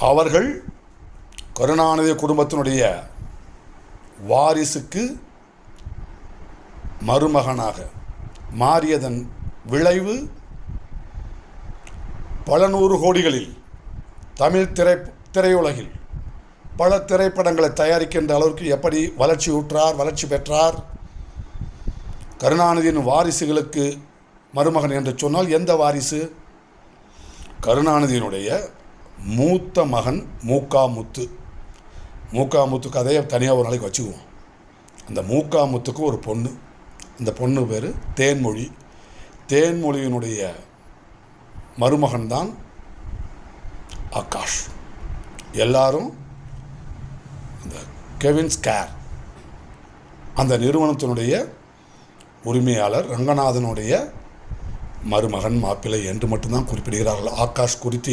அவர்கள் கருணாநிதி குடும்பத்தினுடைய வாரிசுக்கு மருமகனாக மாறியதன் விளைவு பல நூறு கோடிகளில் தமிழ் திரை திரையுலகில் பல திரைப்படங்களை தயாரிக்கின்ற அளவிற்கு எப்படி வளர்ச்சி ஊற்றார் வளர்ச்சி பெற்றார்? கருணாநிதியின் வாரிசுகளுக்கு மருமகன் என்று சொன்னால் எந்த வாரிசு? கருணாநிதியினுடைய மூத்த மகன் மூக்காமுத்து. மூக்காமுத்து கதையை தனியாக ஒரு நாளைக்கு வச்சுக்குவோம். அந்த மூக்காமுத்துக்கு ஒரு பொண்ணு. அந்த பொண்ணு பேர் தேன்மொழி. தேன்மொழியினுடைய மருமகன் தான் ஆகாஷ். எல்லாரும் இந்த கெவின் ஸ்கேர். அந்த நிறுவனத்தினுடைய உரிமையாளர் ரங்கநாதனுடைய மருமகன் மாப்பிள்ளை என்று மட்டும்தான் குறிப்பிடுகிறார்கள். ஆகாஷ் குறித்து